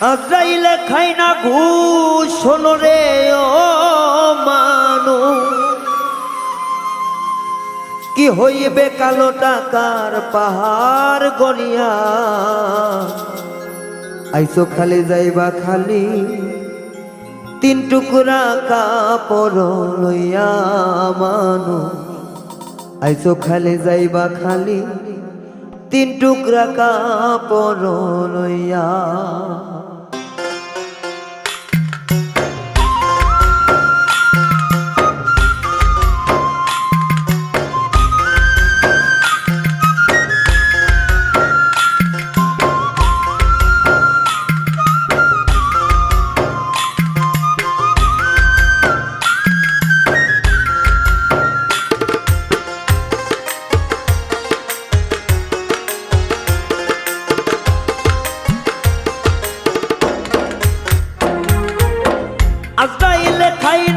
আজরাইলে খাই না ঘুষ শোনো রে ও মানু। কি হইবে কালো টাকার পাহাড় গনিয়া আইসো খালি যাইবা খালি, তিন টুকরা কাপড় লইয়া মানু। আইসো খালি যাইবা খালি, তিন টুকরা কাপড় লইয়া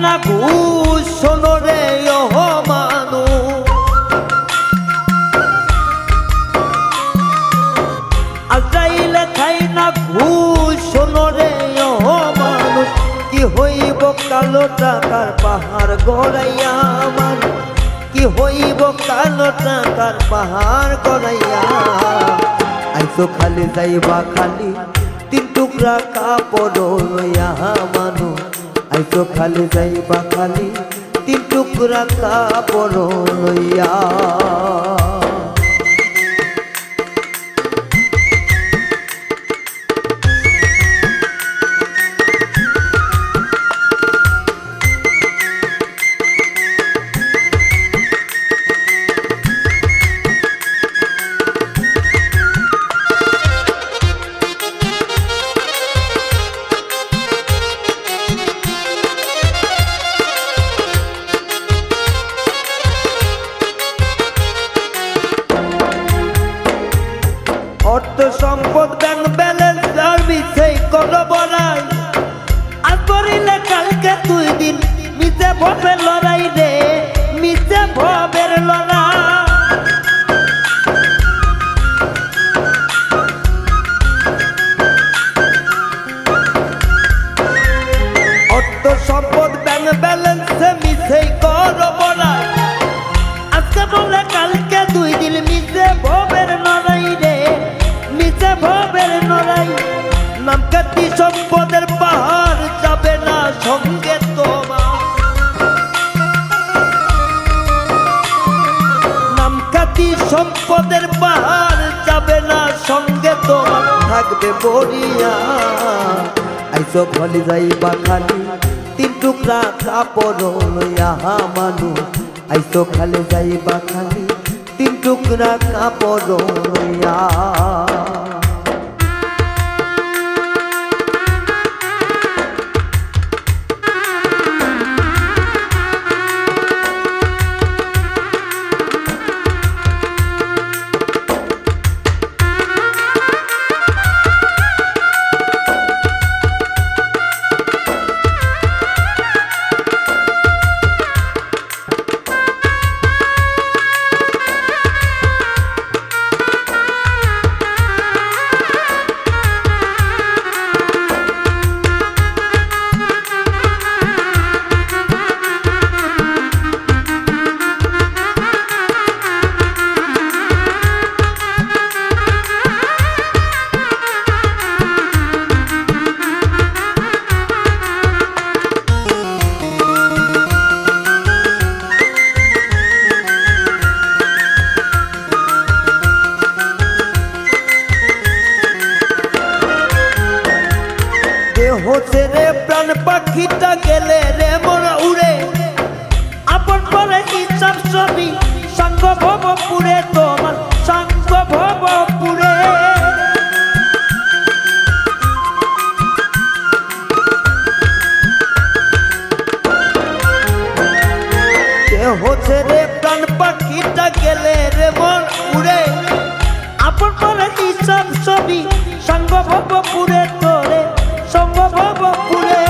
না ঘুষ শোনো রে মানু। আজরাইলে খাই না ঘুষ শোনো রে মানুষ কি হইব কালো টাকার পাহাড় গড়াইয়া মানুষ কি হইব কালো টাকার পাহাড় গড়াইয়া? আইসো খালি যাইবা খালি, তিন টুকরা কাপড় লইয়া মানু। আইসো খালি যাইবা খালি তিন টুকরা কাপড় লইয়া। অর্থ সম্পদ ব্যাংক ব্যালেন্স আর মিথ্যে কোনো বড়াই করিলে কালকে দুই দিন মিথ্যে ভবের লড়াই রে, মিছে ভবের লড়াই। নাম কাটি সম্পদের পাহাড় যাবে না সঙ্গে নাম কাটি সম্পদের পাহাড় যাবে না সঙ্গে তোমার। থাকবে বরিয়া আইসো ফলি যাইবা খালি তিন টুকরা কাপড় লইয়া মানু আইসো খালি যাইবা খালি তিন টুকরা কাপড় লইয়া। দেহ ছেড়ে প্রাণ পাখিটা গেলে রে, মোরা উড়ে। আপন পরে ইচ্ছার ছবি সাঙ্গ ভব পুরে তোমার সাঙ্গ ভব পুরে দেহ ছেড়ে প্রাণ পাখিটা গেলে রে মন উড়ে। আপন পরে ইচ্ছার ছবি সাঙ্গ ভব পুরে সম্ভব ফুলে